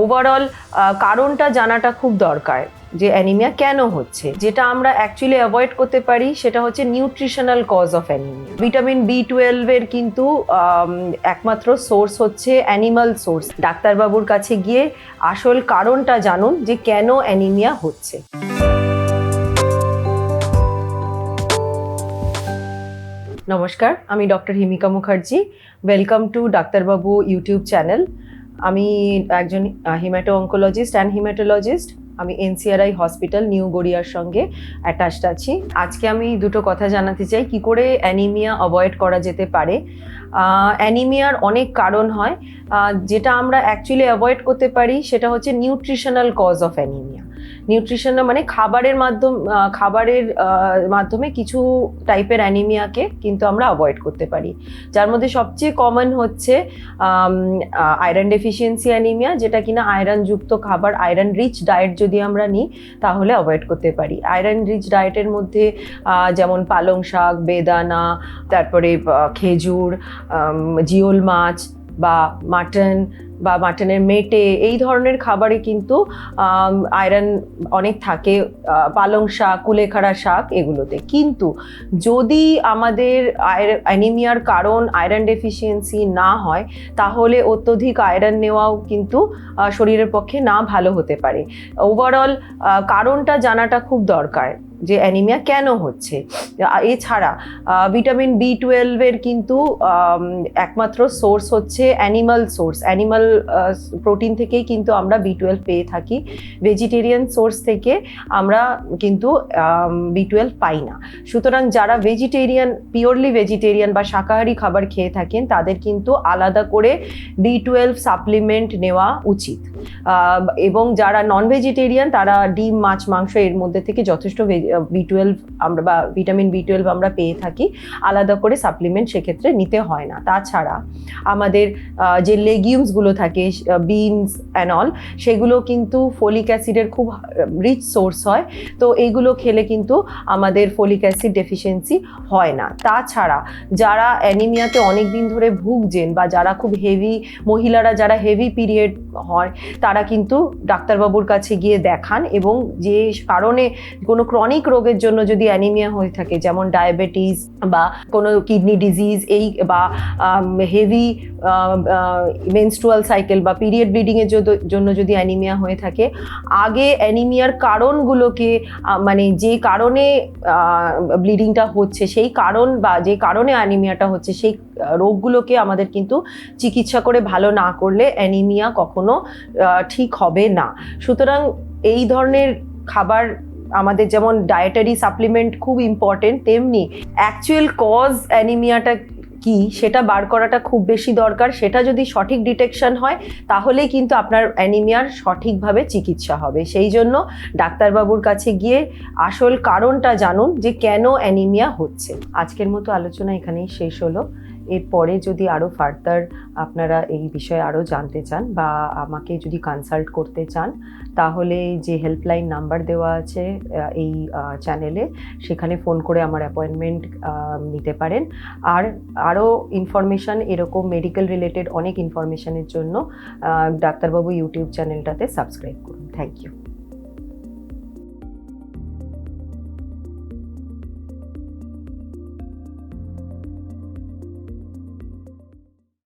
Overall কারণটা জানাটা খুব দরকার যে অ্যানিমিয়া কেন হচ্ছে। যেটা আমরা অ্যাকচুয়ালি অ্যাভয়েড করতে পারি, সেটা হচ্ছে nutritional cause of anaemia vitamin B টুয়েলভের কিন্তু একমাত্র সোর্স হচ্ছে অ্যানিমাল সোর্স ডাক্তারবাবুর কাছে গিয়ে আসল কারণটা জানুন যে কেন অ্যানিমিয়া হচ্ছে। নমস্কার, আমি doctor Himika Mukherjee. Welcome to ডাক্তারবাবু ইউটিউব চ্যানেল আমি একজন হিম্যাটো অঙ্কোলজিস্ট অ্যান্ড হিম্যাটোলজিস্ট আমি এনসিআরআই হসপিটাল নিউ গড়িয়ার সঙ্গে অ্যাটাচড আছি। আজকে আমি দুটো কথা জানাতে চাই, কি করে অ্যানিমিয়া অ্যাভয়েড করা যেতে পারে? অ্যানিমিয়ার অনেক কারণ হয়। যেটা আমরা অ্যাকচুয়ালি অ্যাভয়েড করতে পারি, সেটা হচ্ছে nutritional cause of anaemia nutrition মানে খাবারের মাধ্যম খাবারের মাধ্যমে কিছু টাইপের অ্যানিমিয়াকে কিন্তু আমরা অ্যাভয়েড করতে পারি। যার মধ্যে সবচেয়ে কমন হচ্ছে আয়রন ডেফিসিয়েন্সি অ্যানিমিয়া যেটা কিনা আয়রনযুক্ত খাবার আয়রন রিচ ডায়েট যদি আমরা নিই, তাহলে অ্যাভয়েড করতে পারি। আয়রন রিচ ডায়েটের মধ্যে যেমন পালং শাক, বেদানা, তারপরে খেজুর জিওল মাছ বা মাটন বা মাটনের মেটে, এই ধরনের খাবারে কিন্তু আয়রন অনেক থাকে পালং শাক, কুলেখাড়া শাক এগুলোতে। কিন্তু যদি আমাদের অ্যানিমিয়ার কারণ আয়রন ডেফিসিয়েন্সি না হয়, তাহলে অত্যধিক আয়রন নেওয়াও কিন্তু শরীরের পক্ষে না ভালো হতে পারে। ওভারঅল কারণটা জানাটা খুব দরকার। যে অ্যানিমিয়া কেন হচ্ছে? এছাড়া ভিটামিন বি টুয়েলভের কিন্তু একমাত্র সোর্স হচ্ছে অ্যানিমাল সোর্স অ্যানিমাল প্রোটিন থেকেই কিন্তু আমরা বি টুয়েলভ পেয়ে থাকি। ভেজিটেরিয়ান সোর্স থেকে আমরা কিন্তু বি টুয়েলভ পাই না। সুতরাং যারা ভেজিটেরিয়ান পিওরলি ভেজিটেরিয়ান বা শাকাহারি খাবার খেয়ে থাকেন, তাদের কিন্তু আলাদা করে বি টুয়েলভ সাপ্লিমেন্ট নেওয়া উচিত। এবং যারা নন ভেজিটেরিয়ান তারা ডিম, মাছ, মাংস এর মধ্যে থেকে যথেষ্ট বি টুয়েলভ আমরা বা ভিটামিন বি টুয়েলভ আমরা পেয়ে থাকি, আলাদা করে সাপ্লিমেন্ট সেক্ষেত্রে নিতে হয় না। তাছাড়া আমাদের যে লেগিউমসগুলো থাকে বিনস অ্যান্ড অল সেগুলো কিন্তু ফলিক অ্যাসিডের খুব রিচ সোর্স হয়। তো এইগুলো খেলে কিন্তু আমাদের ফলিক অ্যাসিড ডেফিসিয়েন্সি হয় না। তাছাড়া যারা অ্যানিমিয়াতে অনেক দিন ধরে ভুগছেন বা যারা খুব হেভি মহিলারা যারা হেভি পিরিয়ড হয়, তারা কিন্তু ডাক্তারবাবুর কাছে গিয়ে দেখান এবং যে কারণে কোনো ক্রনিক রোগের জন্য যদি অ্যানিমিয়া হয়ে থাকে, যেমন ডায়াবেটিস বা কোনো কিডনি ডিজিজ এই বা হেভি মেনস্ট্রুয়াল সাইকেল বা পিরিয়ড ব্লিডিংয়ের জন্য যদি অ্যানিমিয়া হয়ে থাকে, আগে অ্যানিমিয়ার কারণগুলোকে মানে যে কারণে ব্লিডিংটা হচ্ছে, সেই কারণ বা যে কারণে অ্যানিমিয়াটা হচ্ছে, সেই রোগগুলোকে আমাদের কিন্তু চিকিৎসা করে ভালো না করলে অ্যানিমিয়া কখনো ঠিক হবে না। সুতরাং এই ধরনের খাবার আমাদের যেমন ডায়েটারি সাপ্লিমেন্ট খুব ইম্পর্টেন্ট তেমনি অ্যাকচুয়াল কজ অ্যানিমিয়াটা কি, সেটা বার করাটা খুব বেশি দরকার। সেটা যদি সঠিক ডিটেকশন হয়, তাহলেই কিন্তু আপনার অ্যানিমিয়ার সঠিকভাবে চিকিৎসা হবে। সেই জন্য ডাক্তারবাবুর কাছে গিয়ে আসল কারণটা জানুন যে কেন অ্যানিমিয়া হচ্ছে। আজকের মতো আলোচনা এখানেই শেষ হলো। এরপরে যদি আরও ফার্দার আপনারা এই বিষয়ে আরও জানতে চান বা আমাকে যদি কনসাল্ট করতে চান, তাহলে যে হেল্পলাইন নাম্বার দেওয়া আছে এই চ্যানেলে সেখানে ফোন করে আমার অ্যাপয়েন্টমেন্ট নিতে পারেন। আর আরও ইনফরমেশান এরকম মেডিকেল রিলেটেড অনেক ইনফরমেশানের জন্য ডাক্তারবাবু ইউটিউব চ্যানেলটাতে সাবস্ক্রাইব করুন। Thank you